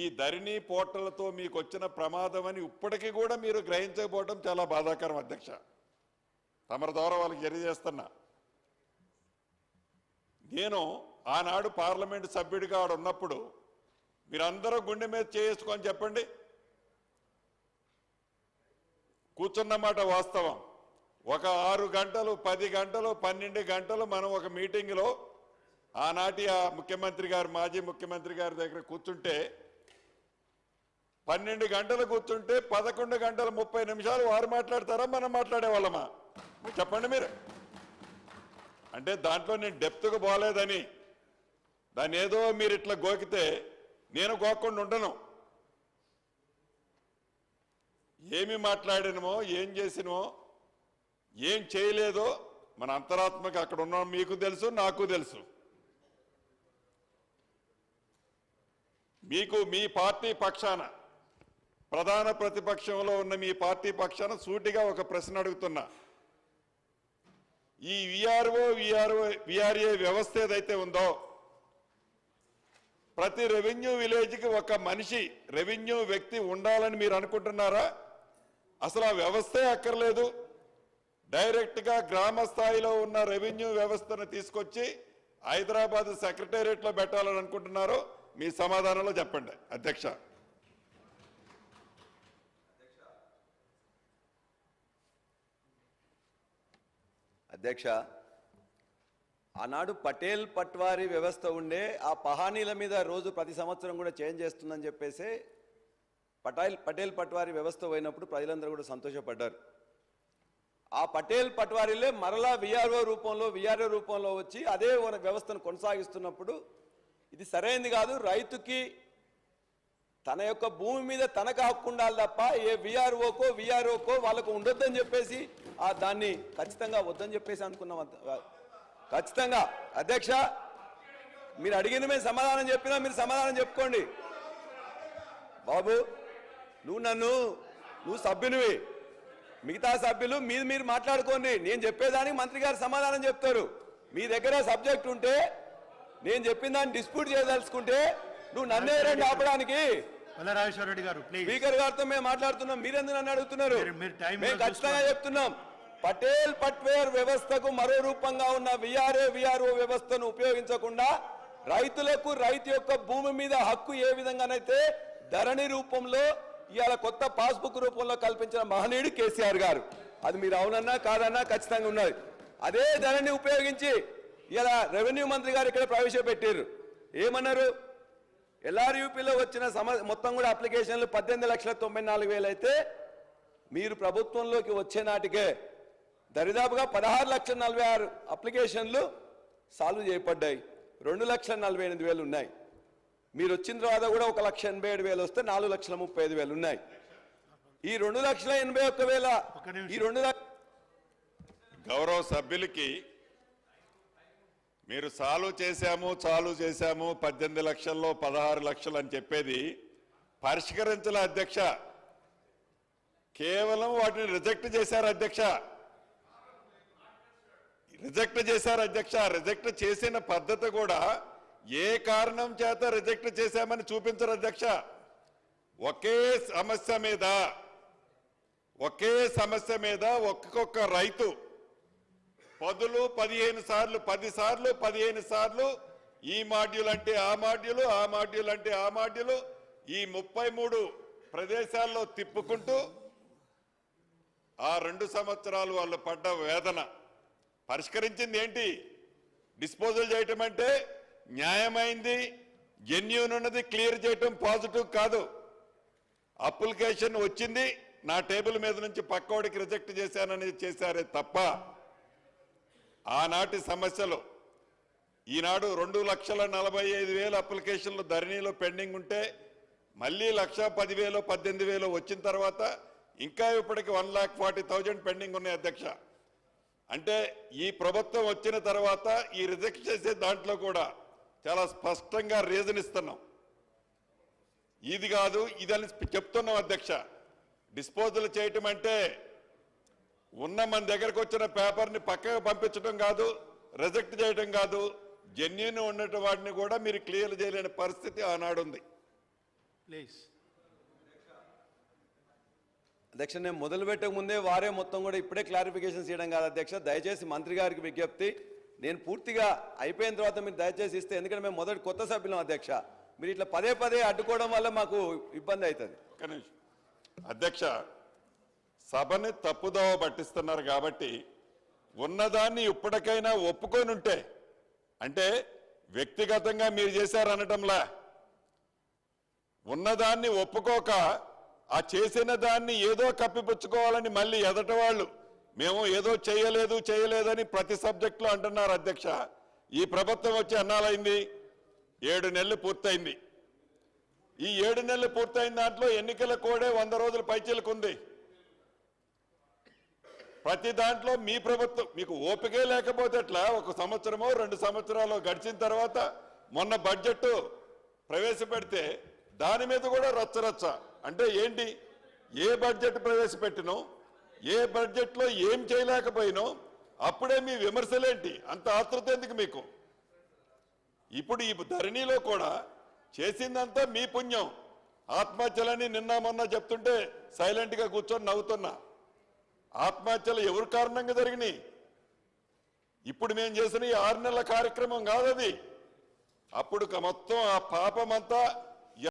ఈ ధరణి పోర్టలతో మీకు వచ్చిన ప్రమాదం అని ఇప్పటికీ కూడా మీరు గ్రహించకపోవడం చాలా బాధాకరం అధ్యక్ష. తమరి ద్వారా వాళ్ళకి తెలియజేస్తున్నా. నేను ఆనాడు పార్లమెంట్ సభ్యుడిగా ఆడ ఉన్నప్పుడు మీరందరూ గుండె మీద చేసుకొని చెప్పండి. కూర్చున్నమాట వాస్తవం. ఒక ఆరు గంటలు పది గంటలు పన్నెండు గంటలు మనం ఒక మీటింగ్లో ఆనాటి ఆ ముఖ్యమంత్రి గారు మాజీ ముఖ్యమంత్రి గారి దగ్గర కూర్చుంటే పన్నెండు గంటలు కూర్చుంటే పదకొండు గంటల ముప్పై నిమిషాలు వారు మాట్లాడతారా? మనం మాట్లాడేవాళ్ళమా చెప్పండి మీరు. అంటే దాంట్లో నేను డెప్త్గా పోలేదని. దాన్ని ఏదో మీరు ఇట్లా గోకితే నేను గోకుండా ఉండను. ఏమి మాట్లాడినమో ఏం చేసినమో ఏం చేయలేదో మన అంతరాత్మకి అక్కడ ఉన్న మీకు తెలుసు నాకు తెలుసు. మీకు మీ పార్టీ పక్షాన ప్రధాన ప్రతిపక్షంలో ఉన్న మీ పార్టీ పక్షాన సూటిగా ఒక ప్రశ్న అడుగుతున్నా. ఈ విఆర్ఓ విఆర్ఓ విఆర్ఏ వ్యవస్థ ఏదైతే ఉందో ప్రతి రెవెన్యూ విలేజ్కి ఒక మనిషి రెవెన్యూ వ్యక్తి ఉండాలని మీరు అనుకుంటున్నారా? అసలు ఆ వ్యవస్థే అక్కర్లేదు. డైరెక్ట్గా గ్రామ స్థాయిలో ఉన్న రెవెన్యూ వ్యవస్థను తీసుకొచ్చి హైదరాబాద్ సెక్రటేరియట్లో పెట్టాలని అనుకుంటున్నారో మీ సమాధానంలో చెప్పండి. అధ్యక్ష. అధ్యక్ష ఆనాడు పటేల్ పట్వారీ వ్యవస్థ ఉండే ఆ పహానీల మీద రోజు ప్రతి సంవత్సరం కూడా చేంజ్ చేస్తుందని చెప్పేసి పటేల్ పటేల్ పట్వారీ వ్యవస్థ పోయినప్పుడు ప్రజలందరూ కూడా సంతోషపడ్డారు. ఆ పటేల్ పట్వారీలే మరలా విఆర్ఓ రూపంలో విఆర్ఓ రూపంలో వచ్చి అదే వ్యవస్థను కొనసాగిస్తున్నప్పుడు ఇది సరైనది కాదు రైతుకి తన యొక్క భూమి మీద తనకు హక్కు ఉండాలి తప్ప ఏ విఆర్ఓకో విఆర్ఓకో వాళ్ళకు ఉండొద్దని చెప్పేసి ఆ దాన్ని ఖచ్చితంగా వద్దని చెప్పేసి అనుకున్నాం ఖచ్చితంగా. అధ్యక్ష మీరు అడిగింది మేము సమాధానం చెప్పినా మీరు సమాధానం చెప్పుకోండి. బాబు నువ్వు నన్ను నువ్వు సభ్యునివి. మిగతా సభ్యులు మీరు మీరు మాట్లాడుకోండి. నేను చెప్పేదానికి మంత్రి గారు సమాధానం చెప్తారు. మీ దగ్గర సబ్జెక్ట్ ఉంటే నేను చెప్పిన దాన్ని డిస్ప్యూట్ చేయదలుచుకుంటే నువ్వు నన్నే రెండు ఆపడానికి. వల్లరాజేశ్వర రెడ్డి గారు స్పీకర్ గారితో మేము మాట్లాడుతున్నాం మీరెందుకు నన్ను అడుగుతున్నారు? మేము ఖచ్చితంగా. చెప్తున్నాం పటేల్ పట్వేర్ వ్యవస్థకు మరో రూపంగా ఉన్న విఆర్ఏ విఆర్ఓ వ్యవస్థను ఉపయోగించకుండా రైతులకు రైతు యొక్క భూమి మీద హక్కు ఏ విధంగానైతే ధరణి రూపంలో ఇవాళ కొత్త పాస్బుక్ రూపంలో కల్పించిన మహనీయుడు కేసీఆర్ గారు. అది మీరు అవునన్నా కాదన్నా ఖచ్చితంగా ఉన్నది. అదే ధరణి ఉపయోగించి ఇలా రెవెన్యూ మంత్రి గారు ఇక్కడ ప్రవేశపెట్టారు ఏమన్నారు? ఎల్ఆర్యూపీలో వచ్చిన సమ మొత్తం కూడా అప్లికేషన్లు పద్దెనిమిది లక్షల తొంభై నాలుగు వేలు అయితే మీరు ప్రభుత్వంలోకి వచ్చే నాటికే దరిదాపుగా పదహారు లక్షల నలభై ఆరు అప్లికేషన్లు సాల్వ్ చేయబడ్డాయి. రెండు లక్షల నలభై ఎనిమిది వేలు ఉన్నాయి. మీరు వచ్చిన తర్వాత కూడా ఒక లక్ష ఎనభై ఏడు వేలు వస్తే నాలుగు లక్షల ముప్పై ఐదు వేలు ఉన్నాయి. ఈ రెండు లక్షల ఎనభై ఒక్క వేల. ఈ రెండు లక్ష గౌరవ సభ్యులకి మీరు సాలు చేశాము చాలు చేశాము పద్దెనిమిది లక్షల్లో పదహారు లక్షలు అని చెప్పేది పరిష్కరించలే అధ్యక్ష. కేవలం వాటిని రిజెక్ట్ చేశారు అధ్యక్ష. రిజెక్ట్ చేశారు అధ్యక్ష. రిజెక్ట్ చేసిన పద్ధతి కూడా ఏ కారణం చేత రిజెక్ట్ చేశామని చూపించరు అధ్యక్ష. ఒకే సమస్య మీద ఒకే సమస్య మీద ఒక్కొక్క రైతు పదులు పదిహేను సార్లు పది సార్లు పదిహేను సార్లు ఈ మాడ్యూల్ అంటే ఆ మాడ్యూలు ఆ మాడ్యూల్ అంటే ఆ మాడ్యూలు ఈ ముప్పై మూడు ప్రదేశాల్లో తిప్పుకుంటూ ఆ రెండు సంవత్సరాలు వాళ్ళు పడ్డ వేదన. పరిష్కరించింది ఏంటి? డిస్పోజల్ చేయటం అంటే న్యాయమైంది జెన్యూన్ ఉన్నది క్లియర్ చేయటం పాజిటివ్ కాదు. అప్లికేషన్ వచ్చింది నా టేబుల్ మీద నుంచి పక్కోడికి రిజెక్ట్ చేశానని చేశారే తప్ప ఆనాటి సమస్యలు. ఈనాడు రెండు లక్షల నలభై ఐదు వేల అప్లికేషన్లు ధరణిలో పెండింగ్ ఉంటే మళ్ళీ లక్ష పదివేలు పద్దెనిమిది వేలు వచ్చిన తర్వాత ఇంకా ఇప్పటికి one lakh forty thousand pending ఉన్నాయి అధ్యక్ష. అంటే ఈ ప్రభుత్వం వచ్చిన తర్వాత ఈ రిజెక్ట్ చేసే దాంట్లో కూడా చాలా స్పష్టంగా రీజన్ ఇస్తున్నాం. ఇది కాదు ఇదని చెప్తున్నాం అధ్యక్ష. డిస్పోజల్ చేయటం అంటే ఉన్న మన దగ్గరకు వచ్చిన పేపర్ని పక్కకు పంపించడం కాదు రిజెక్ట్ చేయడం కాదు జెన్యున్ ఉన్నట్టు వాటిని కూడా మీరు క్లియర్ చేయలేని పరిస్థితి ఆనాడు ఉంది ప్లీజ్ అధ్యక్ష నేను మొదలు పెట్టక ముందే వారే మొత్తం కూడా ఇప్పుడే క్లారిఫికేషన్స్ ఇవ్వడం కాదు అధ్యక్ష. దయచేసి మంత్రి గారికి విజ్ఞప్తి. నేను పూర్తిగా అయిపోయిన తర్వాత మీరు దయచేసి ఇస్తే ఎందుకంటే మేము మొదటి కొత్త సభ్యులం అధ్యక్ష. మీరు ఇట్లా పదే పదే అడ్డుకోవడం వల్ల మాకు ఇబ్బంది అవుతుంది. అధ్యక్ష సభని తప్పుదోవ పట్టిస్తున్నారు కాబట్టి ఉన్నదాన్ని ఇప్పటికైనా ఒప్పుకొని ఉంటే అంటే వ్యక్తిగతంగా మీరు చేశారనటంలా ఉన్నదాన్ని ఒప్పుకోక ఆ చేసిన దాన్ని ఏదో కప్పిపుచ్చుకోవాలని మళ్ళీ ఎదట వాళ్ళు మేము ఏదో చేయలేదు చేయలేదని ప్రతి సబ్జెక్టులో అంటున్నారు అధ్యక్ష. ఈ ప్రభుత్వం వచ్చి అన్నాలైంది ఏడు నెలలు పూర్తయింది. ఈ ఏడు నెలలు పూర్తయిన దాంట్లో ఎన్నికల కోడే వంద రోజుల పైచీలకుంది. ప్రతి దాంట్లో మీ ప్రభుత్వం మీకు ఓపికే లేకపోతే ఎట్లా? ఒక సంవత్సరమో రెండు సంవత్సరాలు గడిచిన తర్వాత మొన్న బడ్జెట్ ప్రవేశపెడితే దాని మీద కూడా రచ్చరచ్చ. అంటే ఏంటి? ఏ బడ్జెట్ ప్రవేశపెట్టినో ఏ బడ్జెట్లో ఏం చేయలేకపోయినో అప్పుడే మీ విమర్శలేంటి? అంత ఆతృత ఎందుకు మీకు? ఇప్పుడు ఈ ధరణిలో కూడా చేసిందంతా మీ పుణ్యం. ఆత్మహత్యలని నిన్న మొన్న చెప్తుంటే సైలెంట్గా కూర్చొని నవ్వుతున్నా. ఆత్మహత్యలు ఎవరి కారణంగా జరిగినాయి? ఇప్పుడు మేము చేసిన ఈ ఆరు నెలల కార్యక్రమం కాదది. అప్పుడు మొత్తం ఆ పాపమంతా